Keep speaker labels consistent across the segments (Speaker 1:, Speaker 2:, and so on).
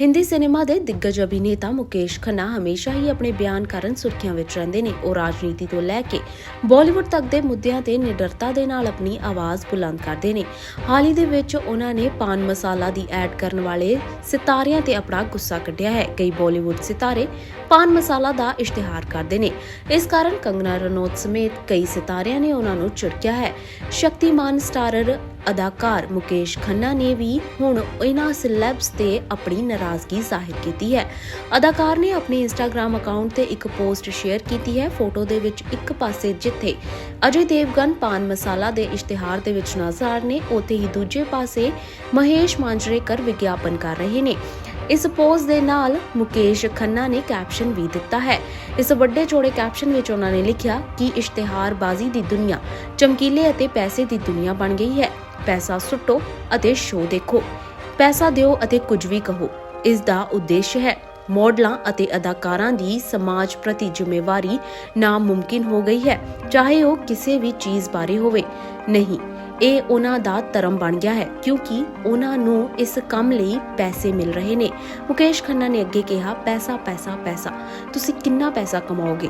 Speaker 1: Hindi cinema ਦੇ ਦਿੱਗਜ ਅਭਿਨੇਤਾ ਮੁਕੇਸ਼ ਖੰਨਾ ਹਮੇਸ਼ਾ ਹੀ ਆਪਣੇ ਬਿਆਨ ਕਾਰਨ ਸੁਰਖੀਆਂ ਵਿੱਚ ਰਹਿੰਦੇ ਨੇ। ਉਹ ਰਾਜਨੀਤੀ ਤੋਂ ਲੈ ਕੇ ਬਾਲੀਵੁੱਡ ਤੱਕ ਦੇ ਮੁੱਦਿਆਂ ਤੇ ਨਿਡਰਤਾ ਦੇ ਨਾਲ ਆਪਣੀ ਆਵਾਜ਼ ਬੁਲੰਦ ਕਰਦੇ ਨੇ। ਹਾਲ ਹੀ ਦੇ ਵਿੱਚ ਉਹਨਾਂ ਨੇ ਪਾਨ ਮਸਾਲਾ ਦੀ ਐਡ ਕਰਨ ਵਾਲੇ ਸਿਤਾਰਿਆਂ ਤੇ ਆਪਣਾ ਗੁੱਸਾ ਕੱਢਿਆ ਹੈ। ਕਈ ਬਾਲੀਵੁੱਡ ਸਿਤਾਰੇ ਪਾਨ ਮਸਾਲਾ ਦਾ ਇਸ਼ਤਿਹਾਰ ਕਰਦੇ ਨੇ। ਇਸ ਕਾਰਨ ਕੰਗਨਾ ਰਣੌਤ ਸਮੇਤ ਕਈ ਸਿਤਾਰਿਆਂ ਨੇ ਉਹਨਾਂ ਨੂੰ ਝਿੜਕਿਆ ਹੈ। ਸ਼ਕਤੀਮਾਨ ਸਟਾਰਰ ਅਦਾਕਾਰ ਮੁਕੇਸ਼ ਖੰਨਾ ਨੇ ਵੀ ਹੁਣ ਇਹਨਾਂ ਸਿਲੈਬਸ ਤੇ ਆਪਣੀ ਨਾਰਾਜ਼ਗੀ ਜ਼ਾਹਿਰ ਕੀਤੀ ਹੈ। ਅਦਾਕਾਰ ਨੇ ਆਪਣੇ ਇੰਸਟਾਗ੍ਰam ਅਕਾਊਂਟ ਤੇ ਇੱਕ ਪੋਸਟ ਸ਼ੇਅਰ ਕੀਤੀ ਹੈ। ਫੋਟੋ ਦੇ ਵਿੱਚ ਇੱਕ ਪਾਸੇ ਜਿੱਥੇ ਅਜੇ ਦੇਵਗਨ ਪਾਨ ਮਸਾਲਾ ਦੇ ਇਸ਼ਤਿਹਾਰ ਦੇ ਵਿੱਚ ਨਜ਼ਰ ਆ ਰਹੇ ਨੇ, ਉੱਥੇ ਹੀ ਦੂਜੇ ਪਾਸੇ ਮਹੇਸ਼ ਮਾਂਜਰੇਕਰ ਵਿਗਿਆਪਨ ਕਰ ਰਹੇ ਨੇ। ਇਸ ਪੋਸਟ ਦੇ ਨਾਲ ਮੁਕੇਸ਼ ਖੰਨਾ ਨੇ ਕੈਪਸ਼ਨ ਵੀ ਦਿੱਤਾ ਹੈ। ਇਸ ਵੱਡੇ ਚੋੜੇ ਕੈਪਸ਼ਨ ਵਿੱਚ ਉਹਨਾਂ ਨੇ ਲਿਖਿਆ ਕਿ ਇਸ਼ਤਿਹਾਰਬਾਜ਼ੀ ਦੀ ਦੁਨੀਆ ਚਮਕੀਲੇ ਅਤੇ ਪੈਸੇ ਦੀ ਦੁਨੀਆ ਬਣ ਗਈ ਹੈ। ਪੈਸਾ ਸੁੱਟੋ ਅਤੇ ਸ਼ੋਅ ਦੇਖੋ। ਪੈਸਾ ਦਿਓ ਅਤੇ ਕੁਝ ਵੀ ਕਹੋ। ਇਸ ਦਾ ਉਦੇਸ਼ ਹੈ। ਮਾਡਲਾਂ ਅਤੇ ਅਦਾਕਾਰਾਂ ਦੀ ਸਮਾਜ ਪ੍ਰਤੀ ਜ਼ਿੰਮੇਵਾਰੀ ਨਾਮੁਮਕਿਨ ਹੋ ਗਈ ਹੈ। ਚਾਹੇ ਉਹ ਕਿਸੇ ਵੀ ਚੀਜ਼ ਬਾਰੇ ਹੋਵੇ। ਨਹੀਂ, ਇਹ ਉਹਨਾਂ ਦਾ ਧਰਮ ਬਣ ਗਿਆ ਹੈ, ਕਿਉਂਕਿ ਉਹਨਾਂ ਨੂੰ ਇਸ ਕੰਮ ਲਈ ਪੈਸੇ ਮਿਲ ਰਹੇ ਨੇ। ਮੁਕੇਸ਼ ਖੰਨਾ ਨੇ ਅੱਗੇ ਕਿਹਾ, ਪੈਸਾ ਪੈਸਾ ਪੈਸਾ। ਤੁਸੀਂ ਕਿੰਨਾ ਪੈਸਾ ਕਮਾਓਗੇ?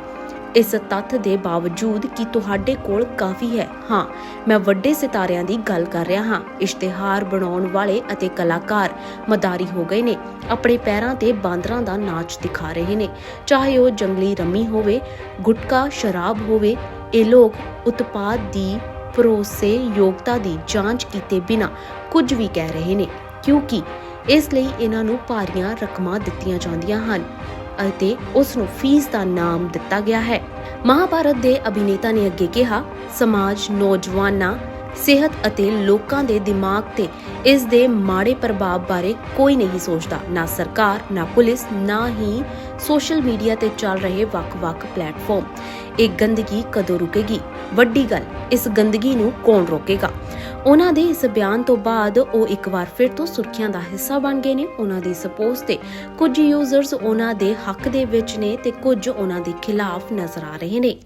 Speaker 1: ਇਸ ਤੱਥ ਦੇ ਬਾਵਜੂਦ ਕਿ ਤੁਹਾਡੇ ਕੋਲ ਕਾਫੀ ਹੈ। ਹਾਂ, ਮੈਂ ਵੱਡੇ ਸਿਤਾਰਿਆਂ ਦੀ ਗੱਲ ਕਰ ਰਿਹਾ ਹਾਂ। ਇਸ਼ਤਿਹਾਰ ਬਣਾਉਣ ਵਾਲੇ ਅਤੇ ਕਲਾਕਾਰ ਮਦਾਰੀ ਹੋ ਗਏ ਨੇ। ਆਪਣੇ ਪੈਰਾਂ ਤੇ ਬਾਂਦਰਾਂ ਦਾ ਨਾਚ ਦਿਖਾ ਰਹੇ ਨੇ। ਚਾਹੇ ਉਹ ਜੰਗਲੀ ਰੰਮੀ ਹੋਵੇ, ਗੁਟਕਾ, ਸ਼ਰਾਬ ਹੋਵੇ, ਇਹ ਲੋਕ ਉਤਪਾਦ ਦੀ ਭਰੋਸੇ ਯੋਗਤਾ ਦੀ ਜਾਂਚ ਕੀਤੇ ਬਿਨਾ ਕੁਝ ਵੀ ਕਹਿ ਰਹੇ ਨੇ। ਕਿਉਂਕਿ ਇਸ ਲਈ ਇਹਨਾਂ ਨੂੰ ਭਾਰੀਆਂ ਰਕਮਾਂ ਦਿੱਤੀਆਂ ਜਾਂਦੀਆਂ ਹਨ। ਅਤੇ ਉਸ ਨੂੰ ਫੀਸ ਦਾ ਨਾਮ ਦਿੱਤਾ ਗਿਆ ਹੈ। ਮਹਾਭਾਰਤ ਦੇ ਅਭਿਨੇਤਾ ਨੇ ਅੱਗੇ ਕਿਹਾ, ਸਮਾਜ, ਨੌਜਵਾਨਾਂ, ਸਿਹਤ ਅਤੇ ਲੋਕਾਂ ਦੇ ਦਿਮਾਗ ਤੇ ਇਸ ਦੇ ਮਾੜੇ ਪ੍ਰਭਾਵ ਬਾਰੇ ਕੋਈ ਨਹੀਂ ਸੋਚਦਾ। ਨਾ ਸਰਕਾਰ, ਨਾ ਪੁਲਿਸ, ਨਾ ਹੀ ਸੋਸ਼ਲ ਮੀਡੀਆ ਤੇ ਚੱਲ ਰਹੇ ਵੱਖ-ਵੱਖ ਪਲੇਟਫਾਰਮ ਇਹ ਗੰਦਗੀ ਕਦੋਂ ਰੁਕੇਗੀ? ਵੱਡੀ ਗੱਲ, ਇਸ ਗੰਦਗੀ ਨੂੰ ਕੌਣ ਰੋਕੇਗਾ? ਉਹਨਾਂ ਦੇ ਇਸ ਬਿਆਨ ਤੋਂ ਬਾਅਦ ਉਹ ਇੱਕ ਵਾਰ ਫਿਰ ਤੋਂ ਸੁਰਖੀਆਂ ਦਾ ਹਿੱਸਾ ਬਣ ਗਏ ਨੇ। ਉਹਨਾਂ ਦੀ ਸਪੋਰਟ ਤੇ ਕੁਝ ਯੂਜ਼ਰਸ ਉਹਨਾਂ ਦੇ ਹੱਕ ਦੇ ਵਿੱਚ ਨੇ ਤੇ ਕੁਝ ਉਹਨਾਂ ਦੇ ਖਿਲਾਫ ਨਜ਼ਰ ਆ ਰਹੇ ਨੇ।